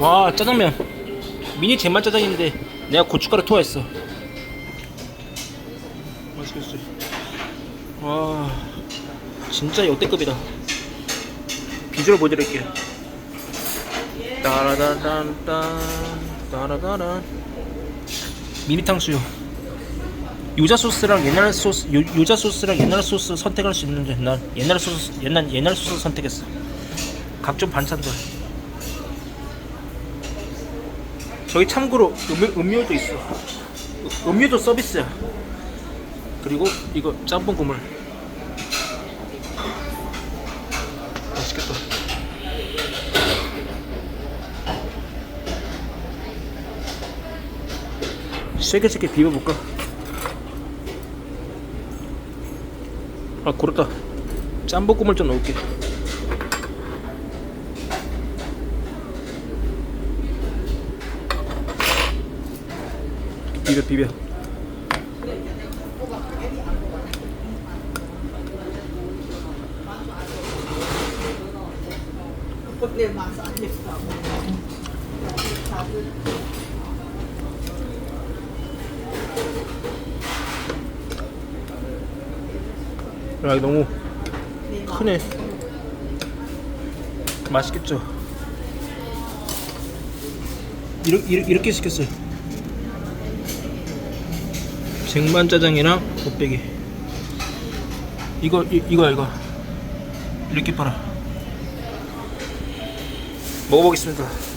와 짜장면. 미니 쟁반 짜장인데 내가 고춧가루 토했어. 맛있겠어. 와 진짜 역대급이다. 비주얼 보여드릴게요. 따라다란딴 따라다란. 미니 탕수육. 유자 소스랑 옛날 소스 유, 유자 소스랑 옛날 소스 선택할 수 있는데 난 옛날 소스 옛날 옛날 소스 선택했어. 각종 반찬들 저기 참고로 음료, 음료 도 있어. 음료도 서비스야. 그리고 이거 짬뽕 국물. 맛있겠다. 세게 세게 비벼볼까? 아 고르다. 짬뽕 국물 좀 넣을게 비벼 비벼. 야 너무 크네. 맛있겠죠? 이렇게, 이렇게 시켰어요 쟁반 짜장이랑 곱빼기. 이거 이, 이거 이거. 이렇게 팔아. 먹어보겠습니다